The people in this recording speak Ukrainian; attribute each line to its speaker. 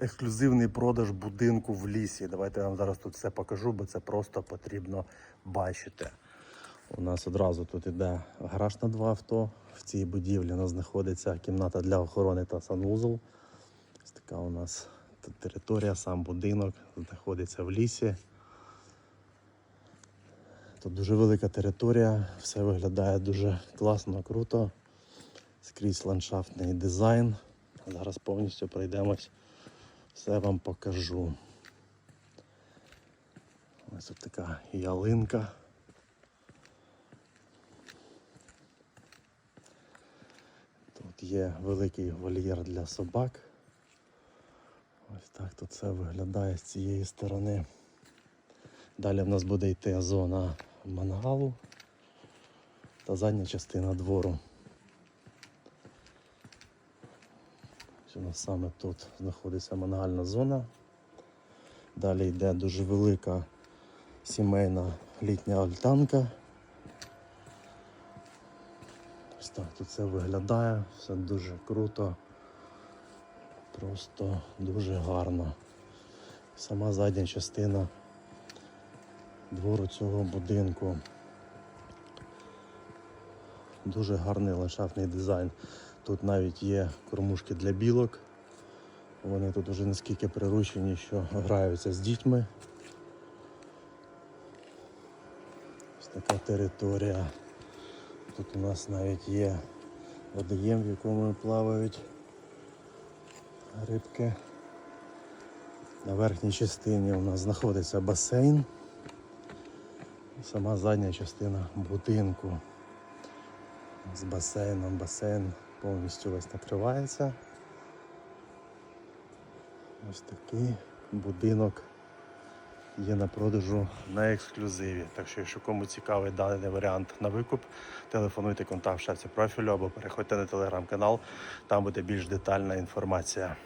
Speaker 1: ексклюзивний продаж будинку в лісі. Давайте я вам зараз тут все покажу, бо це просто потрібно бачити. У нас одразу тут іде гараж на два авто. В цій будівлі у нас знаходиться кімната для охорони та санвузол. Ось така у нас територія, сам будинок знаходиться в лісі. Тут дуже велика територія, все виглядає дуже класно, круто. Скрізь ландшафтний дизайн. Зараз повністю пройдемось, все вам покажу. Ось тут така ялинка. Тут є великий вольєр для собак. Ось так тут все виглядає з цієї сторони. Далі в нас буде йти зона мангалу та задня частина двору. Ось У нас саме тут знаходиться мангальна зона. Далі йде дуже велика сімейна літня альтанка. Ось так тут все виглядає, все дуже круто, просто дуже гарно. Сама задня частина двору цього будинку. Дуже гарний ландшафтний дизайн. Тут навіть є кормушки для білок. Вони тут вже наскільки приручені, що граються з дітьми. Ось така територія. Тут у нас навіть є водоєм, в якому плавають рибки. На верхній частині у нас знаходиться басейн. Сама задня частина будинку з басейном. Басейн повністю весь накривається. Ось такий будинок є на продажу на ексклюзиві. Так що, якщо кому цікавий даний варіант на викуп, телефонуйте контакт в шапці профілю або переходьте на телеграм-канал, там буде більш детальна інформація.